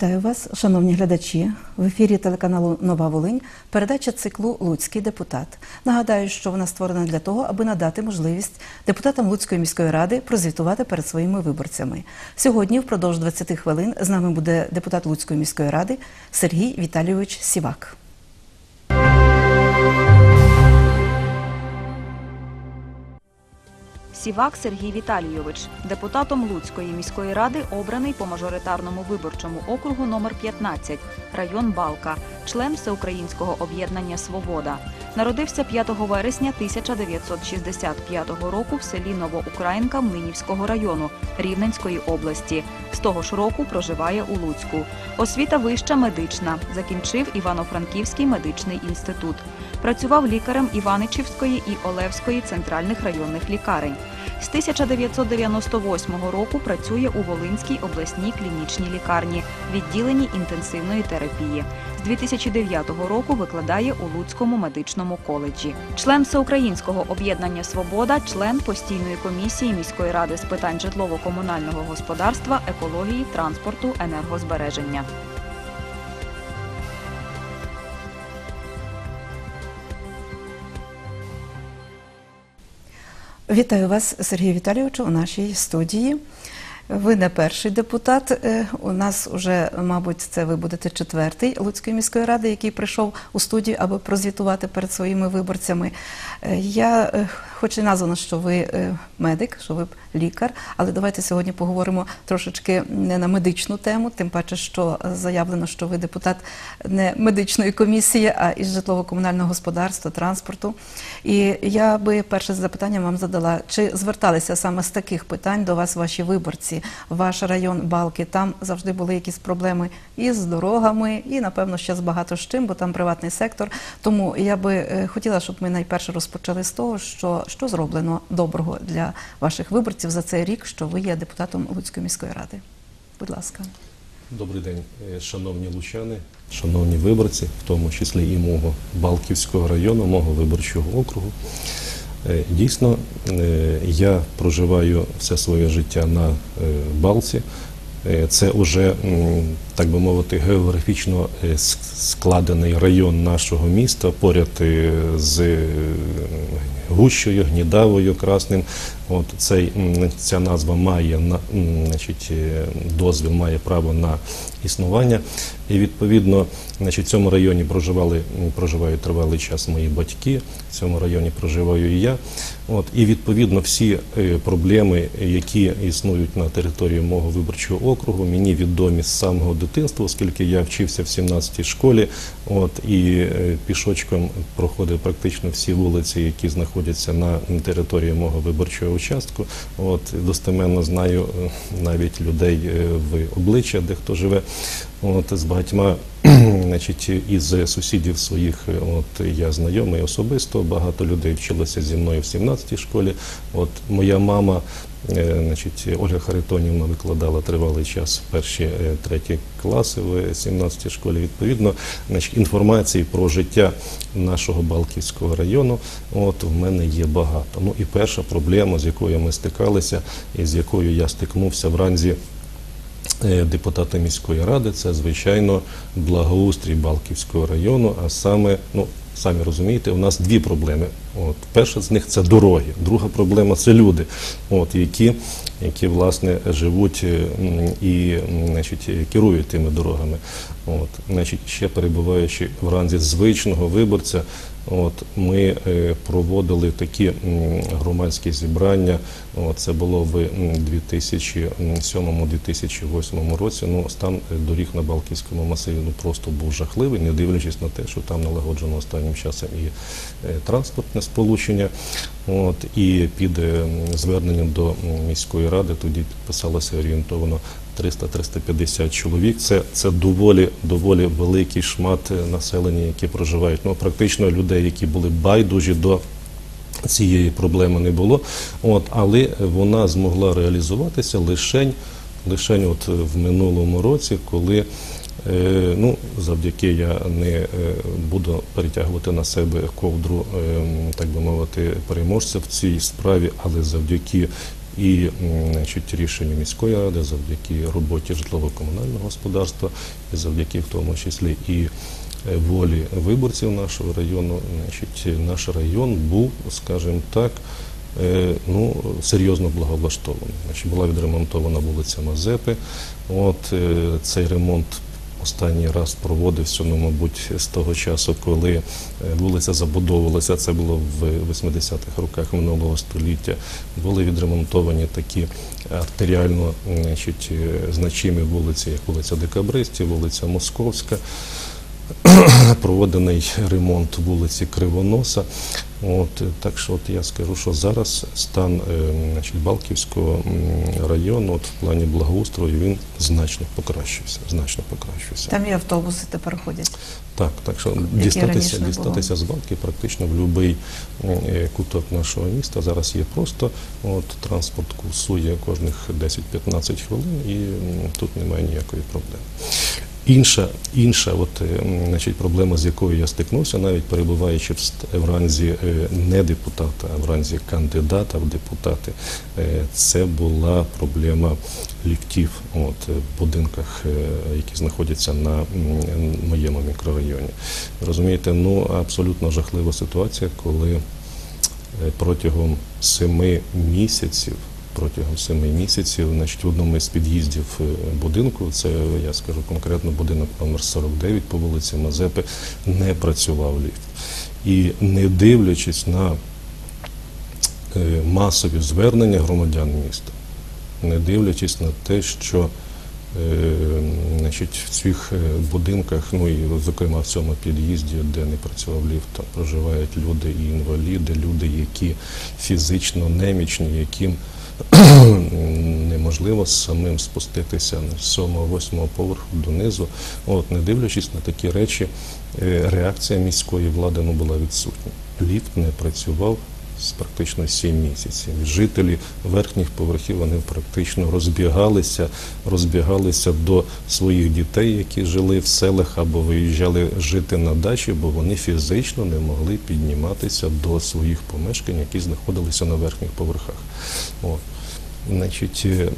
Вітаю вас, шановні глядачі. В ефірі телеканалу Нова Волинь передача циклу Луцький депутат. Нагадаю, що вона створена для того, аби надати можливість депутатам Луцької міської ради прозвітувати перед своїми виборцями. Сьогодні, впродовж 20 хвилин, з нами буде депутат Луцької міської ради Сергій Віталійович Сівак. Сівак Сергій Віталійович, депутатом Луцької міської ради, обраний по мажоритарному виборчому округу номер 15, район Балка, член Всеукраїнського об'єднання Свобода. Народився 5 вересня 1965 року в селі Новоукраїнка Млинівського району Рівненської області. З того ж року проживає у Луцьку. Освіта вища медична. Закінчив Івано-Франківський медичний інститут. Працював лікарем Іваничівської і Олевської центральних районних лікарень. З 1998 року працює у Волинській обласній клінічній лікарні, відділенні інтенсивної терапії. З 2009 року викладає у Луцькому медичному коледжі. Член Всеукраїнського об'єднання Свобода, член постійної комісії міської ради з питань житлово-комунального господарства, екології, транспорту, енергозбереження. Вітаю вас, Сергій Віталійовичу, у нашій студії. Ви не перший депутат. Е, У нас вже, мабуть, це ви будете четвертий Луцької міської ради, який прийшов у студію, аби прозвітувати перед своїми виборцями. Е, Я, е, хоч і названо, що ви медик, що ви лікар, але давайте сьогодні поговоримо трошечки не на медичну тему, тим паче, що заявлено, що ви депутат не медичної комісії, а із житлово-комунального господарства, транспорту. І я би перше запитання вам задала: чи зверталися саме з таких питань до вас ваші виборці? Ваш район Балки, там завжди були якісь проблеми і з дорогами, і напевно ще з багато з чим, бо там приватний сектор. Тому я би е, хотіла, щоб ми найперше розпочали з того, що, що зроблено доброго для ваших виборців за цей рік, що ви є депутатом Луцької міської ради. Будь ласка. Добрий день, е, шановні лучани, шановні виборці, в тому числі і мого Балківського району, мого виборчого округу. Е, Дійсно, е, я проживаю все своє життя на е, Балці. Це вже, так би мовити, географічно складений район нашого міста поряд з Гущою, Гнідавою, Красним. От цей, ця назва має на- значить, е, дозвіл, має право на існування. І відповідно, значить, в цьому районі проживали, проживають тривалий час мої батьки, в цьому районі проживаю і я. От, і відповідно всі е, проблеми, які існують на території мого виборчого округу, мені відомі з самого дитинства, оскільки я вчився в 17-й школі. От, і е, пішочком проходив практично всі вулиці, які знаходяться на території мого виборчого участку. От, достеменно знаю е, навіть людей е, в обличчя, де хто живе. От, з багатьма значить, із сусідів своїх е, от, я знайомий особисто, багато людей вчилося зі мною в 17-й школі. От, моя мама, е, значить, Ольга Харитонівна викладала тривалий час перші е, треті класи в 17-й школі. Відповідно, значить, інформації про життя нашого Балківського району от, в мене є багато. Ну і перша проблема, з якою ми стикалися, і з якою я стикнувся вранці е, депутата міської ради, це звичайно благоустрій Балківського району, а саме, ну самі розумієте, у нас дві проблеми. От перша з них це дороги, друга проблема це люди, от які, які власне живуть е, і значить, е, керують тими дорогами. От, значить, ще перебуваючи в ранзі звичного виборця, От ми е, проводили такі громадські зібрання. От, це було в 2007-2008 році. Ну стан доріг на Балтійському масиві ну просто був жахливий, не дивлячись на те, що там налагоджено останнім часом і е, транспортне сполучення. От і під е, зверненням до міської ради тоді підписалося орієнтовано 300-350 чоловік. Це, це доволі, доволі великий шмат е, населення, які проживають. Ну, практично людей, які були байдужі до цієї проблеми не було. От, але вона змогла реалізуватися лишень, лишень от в минулому році, коли Е, Ну, завдяки я не е, буду перетягувати на себе ковдру, е, так би мовити, переможця в цій справі, але завдяки і значить, рішенню міської ради, завдяки роботі житлово-комунального господарства, і завдяки в тому числі і е, волі виборців нашого району, значить, наш район був, скажімо так, е, ну, серйозно благоблаштований. Значить, була відремонтована вулиця Мазепи. От е, цей ремонт останній раз проводився, ну, мабуть, з того часу, коли е, вулиця забудовувалася, це було в 80-х роках минулого століття. Були відремонтовані такі артеріально значить, е, значимі вулиці, як вулиця Декабристів, вулиця Московська. Проводений ремонт вулиці Кривоноса. От, е, так що от я скажу, що зараз стан е, значить, Балківського району от, в плані благоустрою він значно покращився. Значно покращився. Там і автобуси тепер ходять. Так, так що раніше дістатися, було. дістатися з балки практично в будь-який куток нашого міста зараз є просто. От транспорт курсує кожних 10-15 хвилин і тут немає ніякої проблеми. Інша, інша от, е, значить, проблема, з якою я стикнувся, навіть перебуваючи в, в ранзі е, не депутата, а в ранзі кандидата в депутати, е, це була проблема ліфтів от, е, в будинках, е, які знаходяться на моєму мікрорайоні. Розумієте, ну абсолютно жахлива ситуація, коли е, протягом семи місяців. Протягом семи місяців, значить, в одному із під'їздів е, будинку, це я скажу конкретно будинок номер 49 по вулиці Мазепи, не працював ліфт. І не дивлячись на е, масові звернення громадян міста, не дивлячись на те, що е, значить, в цих будинках, ну і зокрема в цьому під'їзді, де не працював ліфт, там проживають люди і інваліди, люди, які фізично немічні, яким неможливо самим спуститися з 7-8 поверху донизу. От, не дивлячись на такі речі, е, реакція міської влади ну, була відсутня. Ліфт не працював практично 7 місяців. Жителі верхніх поверхів вони практично розбігалися, розбігалися до своїх дітей, які жили в селах або виїжджали жити на дачі, бо вони фізично не могли підніматися до своїх помешкань, які знаходилися на верхніх поверхах. От. Значить, е,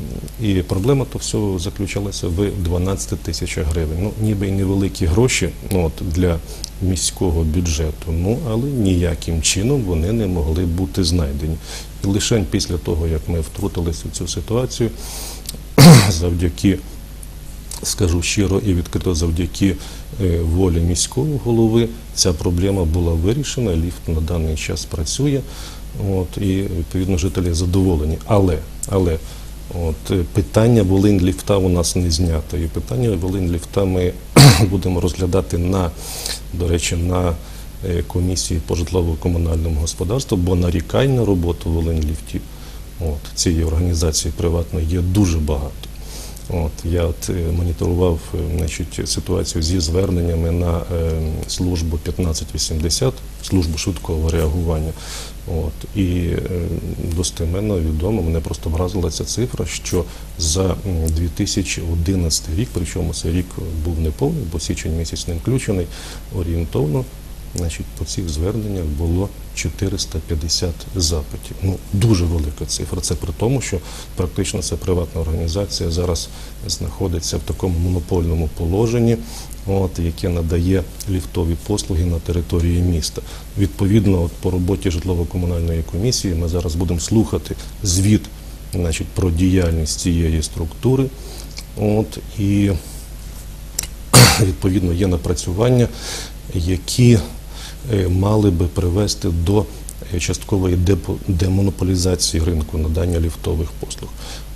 і проблема то всього заключалася в 12 тисячах гривень. Ну, ніби й невеликі гроші ну, от, для міського бюджету, ну але ніяким чином вони не могли бути знайдені. І лише після того, як ми втрутилися в цю ситуацію, завдяки, скажу щиро і відкрито, завдяки е, волі міського голови, ця проблема була вирішена. Ліфт на даний час працює. От, і відповідно жителі задоволені. Але, але от, е, питання Волинь-ліфта у нас не знято. І питання Волинь-ліфта ми будемо розглядати на, до речі, на е, комісії по житлово-комунальному господарству, бо нарікань на роботу Волинь-ліфтів от, цієї організації приватної є дуже багато. От, я от, е, моніторував значить, ситуацію зі зверненнями на службу 1580, службу швидкого реагування. От, і е, достеменно відомо, мене просто вразила ця цифра, що за 2011 рік, причому цей рік був неповний, бо січень місяць не включений, орієнтовно Значить, по цих зверненнях було 450 запитів. Ну, дуже велика цифра. Це при тому, що практично ця приватна організація зараз знаходиться в такому монопольному положенні, от, яке надає ліфтові послуги на території міста. Відповідно, от, по роботі житлово-комунальної комісії ми зараз будемо слухати звіт значить, про діяльність цієї структури. От, і відповідно є напрацювання, які мали би привести до е, часткової демонополізації ринку надання ліфтових послуг.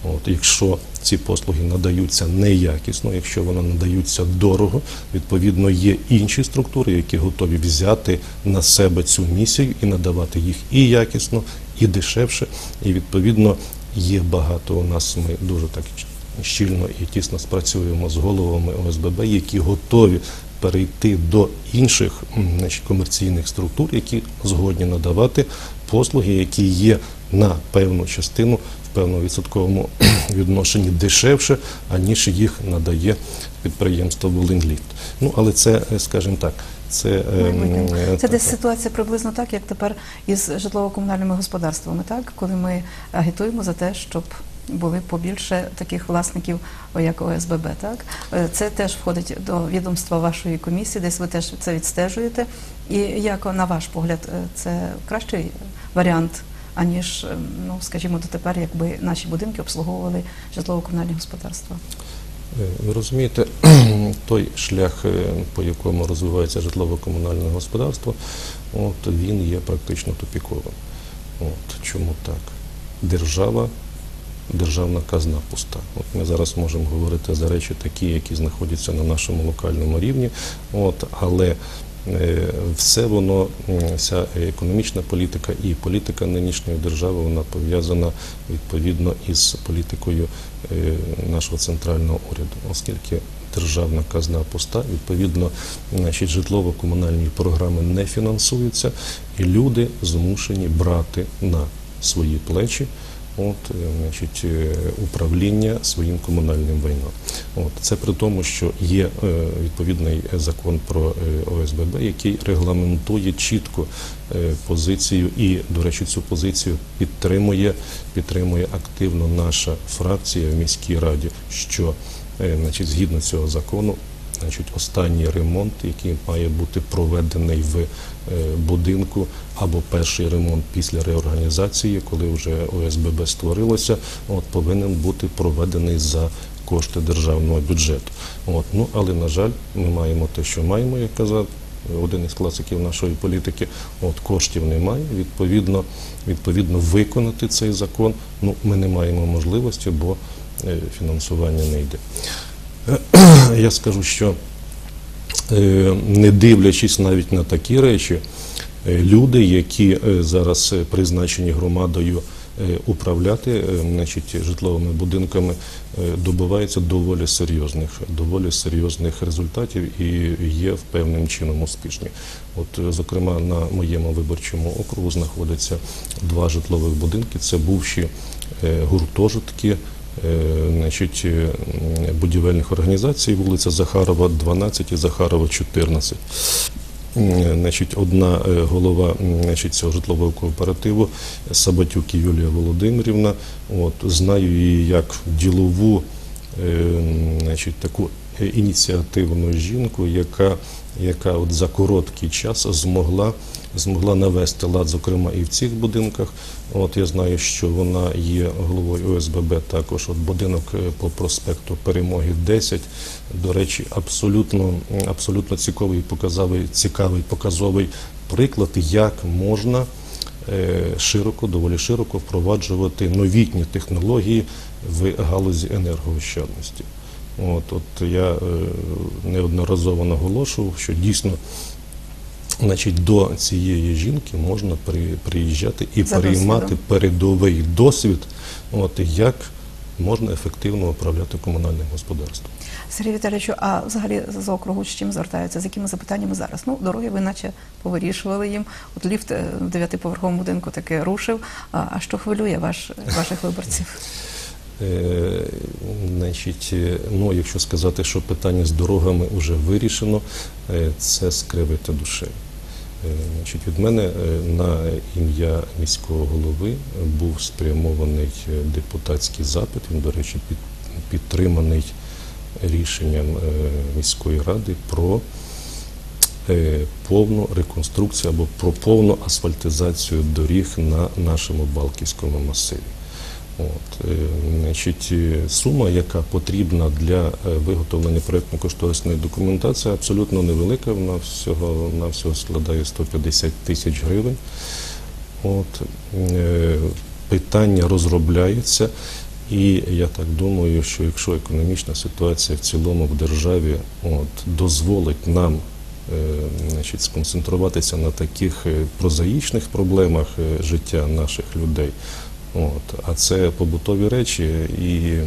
От, якщо ці послуги надаються неякісно, якщо вони надаються дорого, відповідно є інші структури, які готові взяти на себе цю місію і надавати їх і якісно, і дешевше. І відповідно є багато у нас. Ми дуже так щільно і тісно спрацюємо з головами ОСББ, які готові перейти до інших значить, комерційних структур, які згодні надавати послуги, які є на певну частину в певному відсотковому відношенні дешевше, аніж їх надає підприємство Волинліфт. Ну але це, е, скажімо так, Це, е, Це десь ситуація приблизно так, як тепер із житлово-комунальними господарствами, так? Коли ми агітуємо за те, щоб були побільше таких власників, як ОСББ. Так Е, це теж входить до відомства вашої комісії, десь ви теж це відстежуєте. І як на ваш погляд, е, це кращий варіант, аніж е, ну скажімо, дотепер, якби наші будинки обслуговували житлово-комунальні господарства. Ви розумієте, той шлях, по якому розвивається житлово-комунальне господарство, от він є практично тупіковим. От чому так? Держава, державна казна пуста. От ми зараз можемо говорити за речі такі, які знаходяться на нашому локальному рівні. От, але е, все воно, вся економічна політика і політика нинішньої держави, вона пов'язана відповідно із політикою е, нашого центрального уряду, оскільки державна казна пуста, відповідно, значить, житлово-комунальні програми не фінансуються, і люди змушені брати на свої плечі. От, е, значить, е, управління своїм комунальним майном. От це при тому, що є е, відповідний закон про ОСББ, який регламентує чітко позицію, і, до речі, цю позицію підтримує, підтримує активно наша фракція в міській раді, що значить, згідно цього закону. Значить, останній ремонт, який має бути проведений в будинку, або перший ремонт після реорганізації, коли вже ОСББ створилося, от повинен бути проведений за кошти державного бюджету. От ну але на жаль, ми маємо те, що маємо, як казав один із класиків нашої політики. От коштів немає. Відповідно, відповідно, виконати цей закон. Ну ми не маємо можливості, бо е, фінансування не йде. Я скажу, що е, не дивлячись навіть на такі речі, е, люди, які е, зараз е, призначені громадою е, управляти е, значить, житловими будинками, е, добиваються доволі серйозних, доволі серйозних результатів і є певним чином успішні. От, е, зокрема, на моєму виборчому округу знаходяться два житлових будинки. Це бувші е, гуртожитки е, значить, е, будівельних організацій, вулиця Захарова, 12 і Захарова, 14. Значить, одна е, голова значить, цього житлового кооперативу Сабатюк Юлія Володимирівна. От, знаю її як ділову е, значить, таку е, ініціативну жінку, яка, яка от за короткий час змогла, змогла навести лад, зокрема, і в цих будинках. От я знаю, що вона є головою ОСББ також. От будинок е, по проспекту Перемоги 10. До речі, абсолютно, абсолютно цікавий, показовий, цікавий показовий приклад, як можна е, широко, доволі широко впроваджувати новітні технології в галузі енергоощадності. От, от я е, неодноразово наголошував, що дійсно значить, до цієї жінки можна при, приїжджати і За переймати досвідом. передовий досвід, от, як можна ефективно управляти комунальним господарством. Сергій Віталійовичу, а взагалі з округу з чим звертаються? З якими запитаннями зараз? Ну, дороги ви наче повирішували їм. От ліфт е, в дев'ятиповерховому будинку таки рушив. А, а що хвилює ваш, ваших виборців? Е, Значить, е, ну, якщо сказати, що питання з дорогами вже вирішено, е, це скривити душею. Значить, від мене на ім'я міського голови був спрямований депутатський запит. Він, до речі, під, підтриманий рішенням міської ради про повну реконструкцію або про повну асфальтизацію доріг на нашому Балківському масиві. От, е, значить, е, сума, яка потрібна для е, виготовлення проєктно-кошторисної документації, абсолютно невелика. Вона всього, вона всього складає 150 тисяч гривень. От, питання розробляється, і я так думаю, що якщо економічна ситуація в цілому в державі от, дозволить нам значить, сконцентруватися на таких прозаїчних проблемах життя наших людей. От, а це побутові речі, і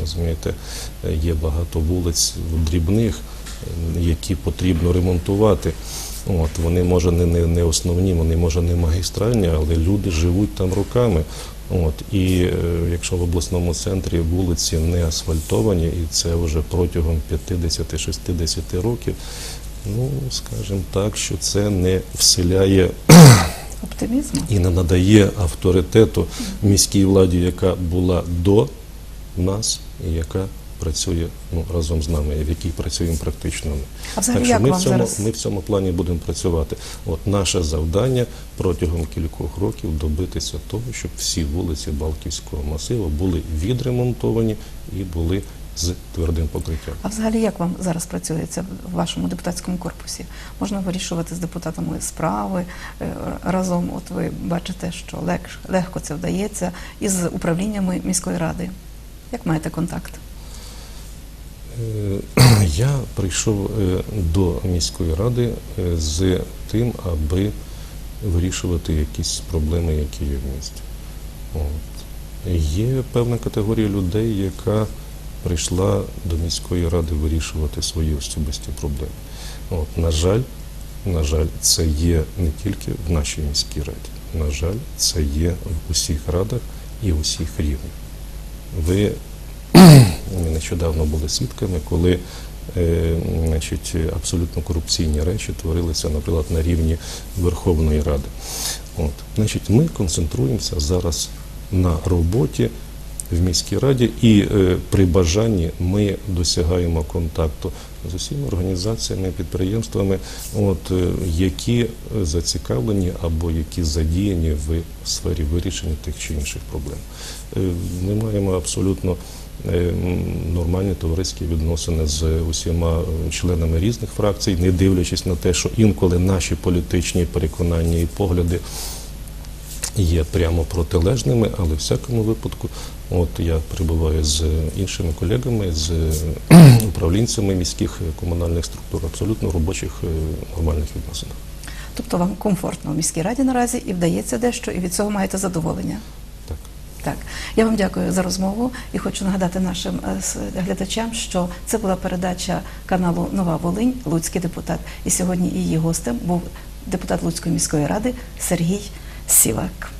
розумієте, є багато вулиць дрібних, які потрібно ремонтувати. От, вони може не, не, не основні, вони може не магістральні, але люди живуть там роками. От, і е, якщо в обласному центрі вулиці не асфальтовані, і це вже протягом 50-60 років, Ну, скажімо так, що це не вселяє Оптимізму? і не надає авторитету міській владі, яка була до нас і яка працює ну, разом з нами, в якій працюємо практично ми. А взагалі так що як ми вам в, цьому, зараз? ми в цьому плані будемо працювати. От наше завдання протягом кількох років добитися того, щоб всі вулиці Балківського масиву були відремонтовані і були з твердим покриттям. А взагалі як вам зараз працюється в вашому депутатському корпусі? Можна вирішувати з депутатами справи е, разом. От ви бачите, що легко це вдається із управліннями міської ради. Як маєте контакт? Е, Я прийшов е, до міської ради з тим, аби вирішувати якісь проблеми, які є в місті. От. Є певна категорія людей, яка прийшла до міської ради вирішувати свої особисті проблеми. От, на жаль, на жаль, це є не тільки в нашій міській раді. На жаль, це є в усіх радах і усіх рівнях. Ви нещодавно були свідками, коли е, значить, абсолютно корупційні речі творилися, наприклад, на рівні Верховної Ради. От. Значить, ми концентруємося зараз на роботі в міській раді, і е, при бажанні ми досягаємо контакту з усіма організаціями, підприємствами, от, е, які зацікавлені або які задіяні в сфері вирішення тих чи інших проблем. Е, Ми маємо абсолютно нормальні товариські відносини з усіма членами різних фракцій, не дивлячись на те, що інколи наші політичні переконання і погляди є прямо протилежними, але в всякому випадку, от я перебуваю з іншими колегами, з управлінцями міських е, комунальних структур, абсолютно робочих е, нормальних відносинах. Тобто вам комфортно в міській раді наразі і вдається дещо, і від цього маєте задоволення. Так. Так, я вам дякую за розмову і хочу нагадати нашим е, глядачам, що це була передача каналу Нова Волинь, Луцький депутат. І сьогодні її гостем був депутат Луцької міської ради Сергій Сівак.